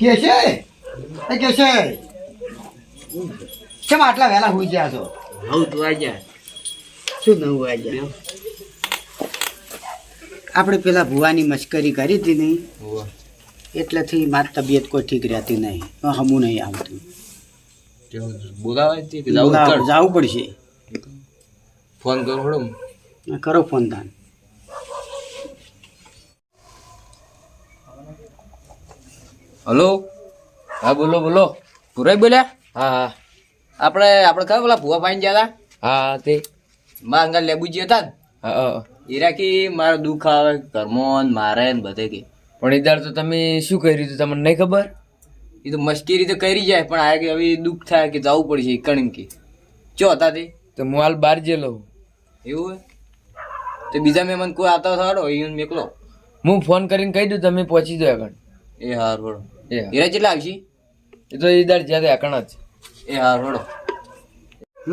કે છે? એ કે છે? કેમ આટલા વહેલા હોઈ ગયા છો? નવ તું આઈ શું નવું આજે આપણે પેલા ભુવાની મશ્કરી કરી હતી નહીં એટલેથી મારી તબિયત કોઈ ઠીક રહેતી નહીં. હમું નહીં આવતું. બોલાવાય જાવું જવું પડશે. ફોન કરો કરો ફોન તાન. હલો? હા બોલો બોલો. પુરાઈ બોલ્યા? હા હા. આપણે આપણે ખબર પેલા ભુવા પાણી ગયા હતા હા તે. મારા અંગા લેબુજી હતા ને? હા હીરા મારો દુઃખ આવે ઘરમાં ને મારે ને બધે કે. પણ એ તો તમે શું કર્યું હતું તમને નહીં ખબર? એ તો મશ્કરી તો કરી જાય પણ આ કે હવે દુઃખ થાય કે જવું પડશે કણ કે. ચો હતા તે? તો હું હાલ બહાર જેલો એવું હોય? તો બીજા મહેમાન કોઈ આવતા થાડો એ મેકલો. હું ફોન કરીને કહી દઉં તમે પહોંચી દો આગળ. એ હાર વડો એ. હીરા. કેટલા આવશે? એ તો એ દર જ્યાં આગળ જ. એ હાર વડો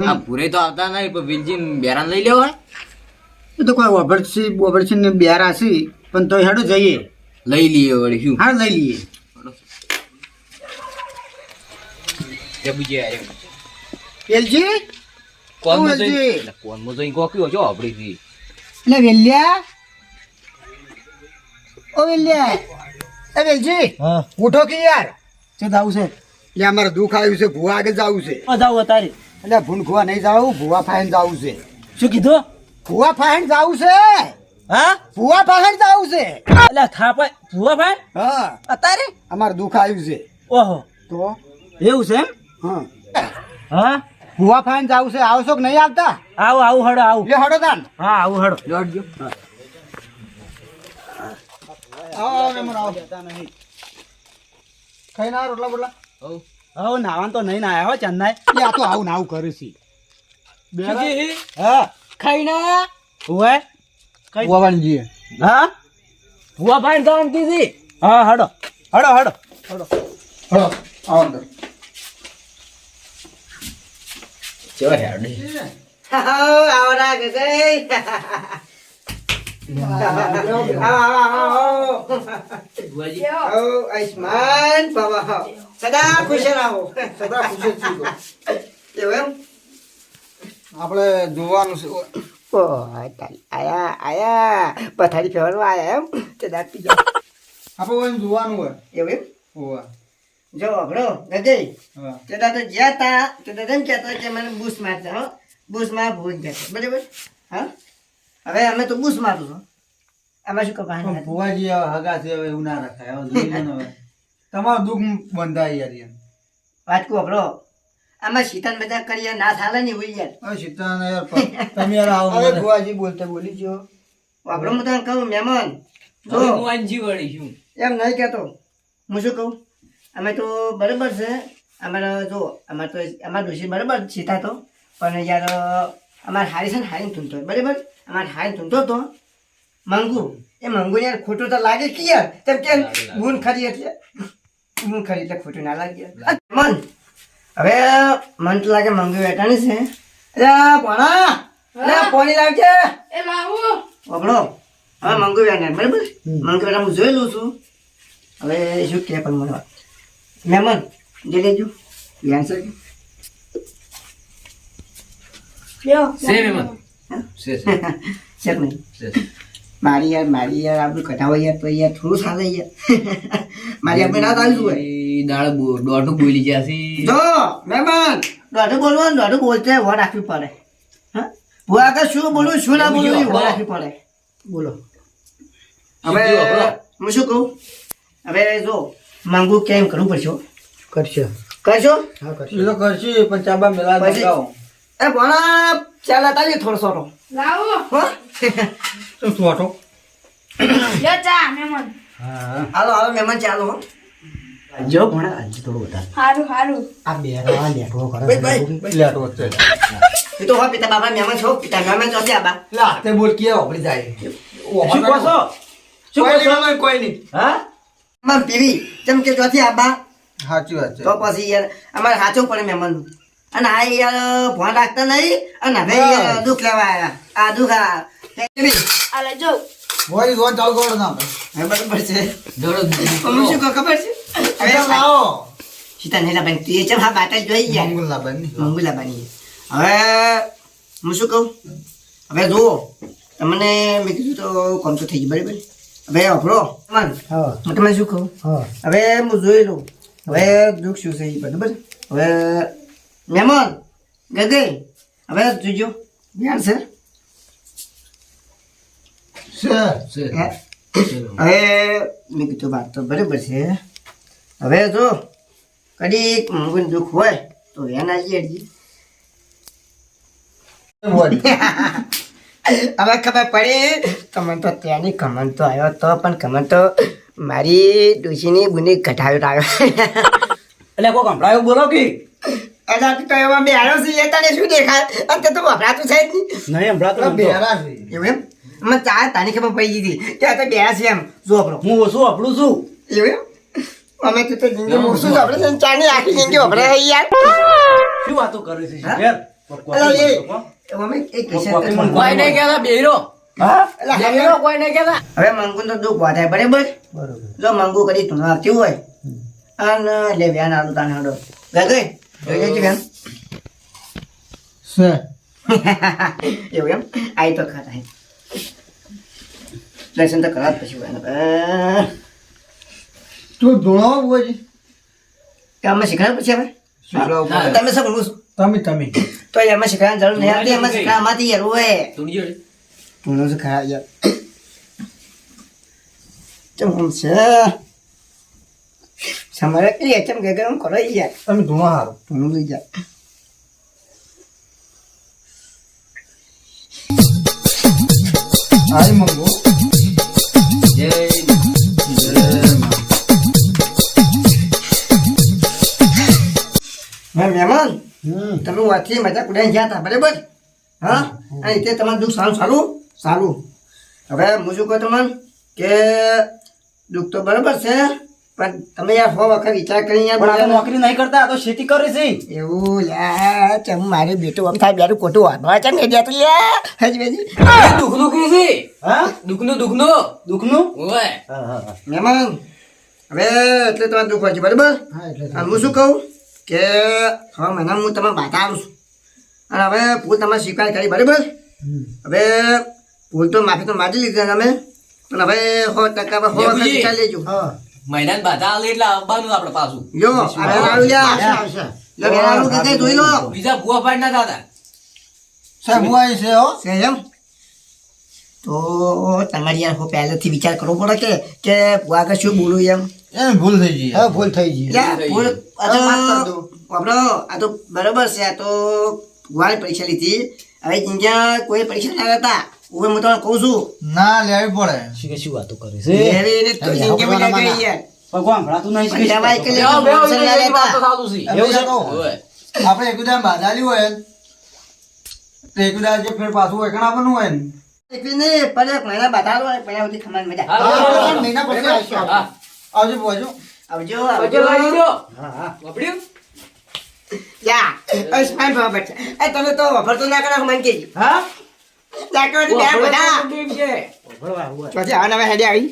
આ પૂરે તો આવતા નહીં પણ વિલજી બેરાન લઈ લેવા એ તો કોઈ ઓભરસી ઓભરસી ને બેરા છે પણ તો હેડો જઈએ. લઈ લઈએ વળી શું? હા લઈ લઈએ. એલજી કોણ. એટલે કોણમાં જોઈ કોક્યો છો આપડી થી એટલે વેલ્યા? ઓ વેલ્યા. એ વેલજી હા. ઉઠો કે યાર? છે દાવું છે. એટલે અમારે દુઃખ આવ્યું છે ભુવા આગળ જવું છે. જાવ તારી એટલે ભૂનખુવા નહીં જાવું ભુવા ફાઈન જવું છે. શું કીધું? ભૂવા ફાઈન જવું છે? હા? ભુવા ફાઈન જવું છે. એટલે થાપા ભૂવા ભાઈ હા. અત્યારે? અમારે દુઃખ આવ્યું છે. ઓહો. તો? એવું છે એમ? હા. હા? ભુવા ફાઈન જવું છે આવશો કે નહીં આવતા? આવો આવું હડો આવું. હડો તાન. હા આવું હડો દોડજો આવો મહેમાન આવો. ખાઈ ના રોટલા બોટલા? હવે નાવાન તો નહીં નાયા હો ચંદાય એ આ તો આવું ને આવું કરે છે. હા. ખાઈ ના હુએ ભુવાનજી હા? ભૂવા ભાઈ જવાનું કીધી? હા હડો. હડો હડો. હડો. આવો અંદર. ચો હેડે. આવરા ગઈ. આયુષ્માન બાબા સદા ખુશ રહો સદા ખુશ જ એમ આપણે જોવાનું છે આયા આયા પથારી ફેરવા આયા એમ તે દાંત પી ગયા આપણે જોવાનું હોય એવું એમ હોવા જો અઘડો ગજે તે દાદા જ્યાં તા તે દાદા એમ કહેતા કે મને બૂસ મારતા હો બૂસ બરાબર હા હવે અમે તો બૂસ મારું છું આમાં શું કપાય ભુવાજી હવે હગા છે હવે એવું ના રખાય. હવે જોઈ લો હવે. તમારું દુઃખ બંધાય યાર એમ. વાત કો આપણો આમાં શીતન બધા કરીએ ના થાલે ને હોય યાર. હવે સીતારામ યાર તમે યાર આવો હવે ભુવાજી બોલતા બોલી જો આપણો હું તને કહું મહેમાન. જો. હું આંજી વળી શું? એમ નહીં કહેતો. હું શું કહું? અમે તો બરાબર છે. અમારા જો અમારે તો અમારા ડોસી બરાબર સીતા તો. પણ યાર અમારે હારી છે ને હારીને ધૂંધો બરાબર? અમારે હારીને ધૂંધો તો મંગુ. એ મંગુ યાર ખોટું તો લાગે કે યાર? તેમ કેમ ગુણ ખરી એટલે. ગુણ ખરી એટલે ખોટું ના લાગે મન. હવે મન તો લાગે મંગુ વેટાણી છે. અરે ભણા અરે પોણી લાવજે એ લાવો ઓગણો હવે મંગુ વેટાણ બરાબર? મંગુ વેટાણ હું જોયેલું છું. હવે શું કે પણ મને મેમન જે લેજો. આન્સર લ્યો સે મેમન સે સે છે કે નહીં સે મારી યાર મારી યાર આપણું કઢાવો યાર તો યાર થોડું સાલે યાર. મારી આપણે ના ચાલતું હોય? એ દાળ દોઢું બોલી ગયા છે. જો મહેમાન દોઢું બોલવાનું દોઢું બોલતે વોર રાખવી પડે. હા? ભૂ આગળ શું બોલવું શું ના બોલવું એ વોર રાખવી પડે. બોલો. હવે હું શું કહું? હવે જો માંગુ કેમ કરવું પડશે કરશો. કરશો? હા તો કરશે પણ ચાબા મેલા પછી? એ ભણા ચાલે તાજી થોડો સોટો. લાવો. હો? શું ચા મહેમાન હાલો હાલો મહેમાન ચાલો હો. જો ભણા આજે થોડું વધારે. હારું હારું. આ બેરા લેટવો કરે લેટો વચ્ચે એ તો હા પિતા બાબા મહેમાન છો? પિતા મહેમાન છો આબા લા તે બોલ કે ઓપડી જાય. શું કહો છો? શું કોઈ કહો નહીં કોઈ નહીં. હા? પીવી. કેમ કે ચોથી આબા સાચી વાત છે. તો પછી યાર અમારે સાચું પડે મહેમાન અને આ યાર ભણ રાખતા નહીં અને હવે દુઃખ લેવા આવ્યા આ દુઃખ આ લેજો ભોય જોન ચાલુ કરો ના હવે બરાબર છે. દોડો અમે શું કહો ખબર છે? હવે લાવો. સીતા નહીં લાવવાની તું ચમ હા બાટા જોઈ ગયા. મંગુલ લાવવાની મંગુ લાવવાની હવે હું શું કહું? હવે જુઓ. તમને મેં કીધું તો કોમ તો થઈ ગયું બરાબર? હવે અભરો. મન હું તમને શું કહું? હવે હું જોઈ લઉં. હવે દુઃખ શું છે બરાબર? હવે મહેમાન ગગઈ હવે જોજો. ધ્યાન સર હે? હવે મેં કીધું વાત તો બરાબર છે. હવે જો કડીક મંગુને દુઃખ હોય તો એના જઈએ હવે ખબર પડી તમને તો ત્યાંની કમન તો આવ્યો તો પણ કમન તો મારી ડોશીની બુની ઘટાડ્યો આવ્યો એટલે કોઈ કંપડાયો બોલો કે? એટલે તો એમાં બે છે એ તને શું દેખાય? અને તે તો વપરાતું છે જ નહીં. નહીં હમણાં તો. બેરા છે. એવું એમ? મને ચા તાની ખબર પડી ગઈ હતી. ત્યાં તો બે છે એમ. જો હું ઓછું આપણું છું. એવું એમ? અમે તો તો જિંદગી જ છે. ને આખી જિંદગી યાર. શું વાતો કરે છે હા? અલા, એ અમે એક કેસે કોઈ નહીં કહેતા બેરો અલા, હવે મંગુ તો દુઃખ વધારે બરાબર? જો મંગુ કદી તું કેવું હોય અને લે વ્યાન આલું તાને હડો ગઈ જોઈ લેજે વ્યાન છે એવું એમ આઈ તો ખરા આઈ. દર્શન તો કરા જ પછી વ્યાન તું ધોળાવો બોજી અમે શીખવાડ પછી હવે. તમે શું બોલું તમે તમે તો એમાં શીખવાની જરૂર નહીં આવતી એમાં શીખવામાંથી યાર હોય તુણજો તું ખરા યાર ચમ છે સમારે એ ચમ કે ગરમ કરો યાર તમે ધોળા હારો તું લઈ જા આઈ મંગો જય હા મહેમાન તમે વાંચી મજા ઉડાઈ ગયા હતા બરાબર હા અને તે તમારું દુઃખ સારું સારું સારું હવે હું શું કહું તમને કે દુઃખ તો બરાબર છે પણ તમે યાર સો વખત વિચાર કરી યાર પણ નોકરી નહીં કરતા તો ખેતી કરી છે. એવું યાર ચમ મારે બેટું આમ થાય બેરું ખોટું વાંધવા છે ને જતું યાર હજી બેજી. દુઃખનું કી છે. હા? દુઃખનું દુઃખનું. દુઃખનું? ઓય હા હા હા. મહેમાન હવે એટલે તમારે દુઃખ હોય છે બરાબર? હા હું શું કહું કે હવે મહિના હું તમને આવું છું. અને હવે ભૂલ તમે સ્વીકાર કરી બરાબર? હવે ભૂલ તો માફી તો માજી લીધી તમે. પણ હવે સો ટકા સો વખત. વિચાર લેજો. હા. મહિનાની બાધા આલે એટલે આવવાનું આપણે પાછું. જો કે જોઈ લો. બીજા ભૂવા પાડ ના દાદા. સાહેબ હું આવી છે હો? તો તમારી યાર હું પહેલેથી વિચાર કરવો પડે કે કે ભૂવા આગળ શું બોલું એમ? એમ ભૂલ થઈ ગઈ. હા ભૂલ થઈ ગઈ. ભૂલ આ હવે માફ કરી તો. દો. વાપરો આ તો બરાબર છે આ તો ભૂવાની પરીક્ષા લીધી. હવે જિંદગી કોઈ પરીક્ષા ના લેતા હવે હું તને કહું છું. ના લેવી પડે. શું કે શું વાતો કરે છે? લેવી ને તો જિંદગી મે ના ગઈ યાર. ભગવાન ભણાતું નહીં કે બેહો, પરીક્ષા ના એની વાત તો લેતા. છે. એવું છે? ઓય. આપણે એકુદા બાંધાલી હોય તો એકુદા જે ફેર પાછું એકણા બનવું હોય ને નહીં, પણ એક મહિના બતાડો અને પછી આવતી ખમાન મજા. મહિના પછી આવશું. આવજો બોજો આવજો આવજો. હા હા. વાપર્યું? યા. બસ ફાઈન બાબા એ તમે તો વાપરતો ના કરો મન કહેજો હા? બે બધા. ચોથી આ નવા હેડે આવી